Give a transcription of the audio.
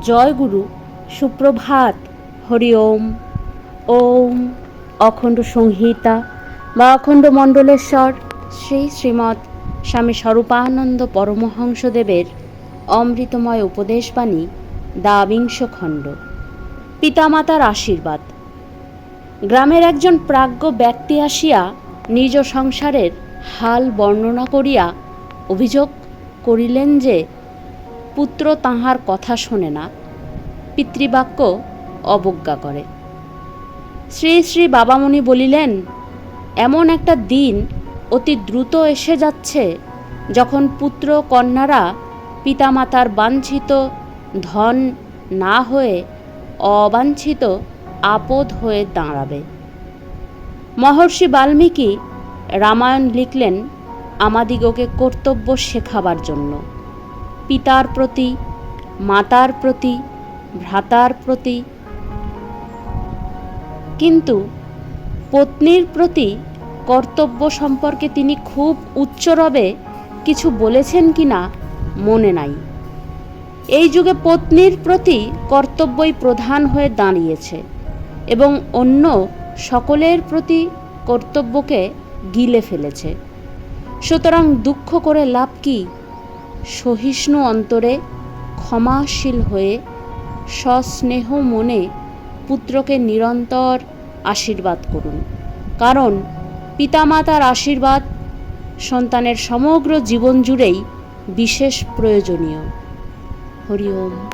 জয় গুরু, সুপ্রভাত, হরি ওম। ওম অখণ্ড সংহিতা বা অখণ্ড মণ্ডলেশ্বর, শ্রী শ্রীমৎ স্বামী স্বরূপানন্দ পরমহংসদেবের অমৃতময় উপদেশবাণী দ্বাবিংশ খণ্ড। পিতামাতার আশীর্বাদ। গ্রামের একজন প্রাজ্ঞ ব্যক্তি আসিয়া নিজ সংসারের হাল বর্ণনা করিয়া অভিযোগ করিলেন যে পুত্র তাহার কথা শোনে না, পিতৃবাক্য অবজ্ঞা করে। শ্রী শ্রী বাবামণি বলিলেন, এমন একটা দিন অতি দ্রুত এসে যাচ্ছে যখন পুত্র কন্যারা পিতামাতার বাঞ্ছিত ধন না হয়ে অবাঞ্ছিত আপদ হয়ে দাঁড়াবে। মহর্ষি বাল্মীকি রামায়ণ লিখলেন, আমাদিগকে কর্তব্য শেখাবার জন্য। পিতার প্রতি, মাতার প্রতি, ভ্রাতার প্রতি। কিন্তু পত্নীর প্রতি কর্তব্য সম্পর্কে তিনি খুব উচ্চরবে কিছু বলেছেন কি না মনে নাই। এই যুগে পত্নীর প্রতি কর্তব্যই প্রধান হয়ে দাঁড়িয়েছে এবং অন্য সকলের প্রতি কর্তব্যকে গিলে ফেলেছে। সুতরাং দুঃখ করে লাভ কি? সহিষ্ণু অন্তরে ক্ষমাশীল হয়ে সস্নেহ মনে পুত্রকে নিরন্তর আশীর্বাদ করুন। কারণ পিতামাতার আশীর্বাদ সন্তানের সমগ্র জীবন জুড়েই বিশেষ প্রয়োজনীয়। হরি ওম।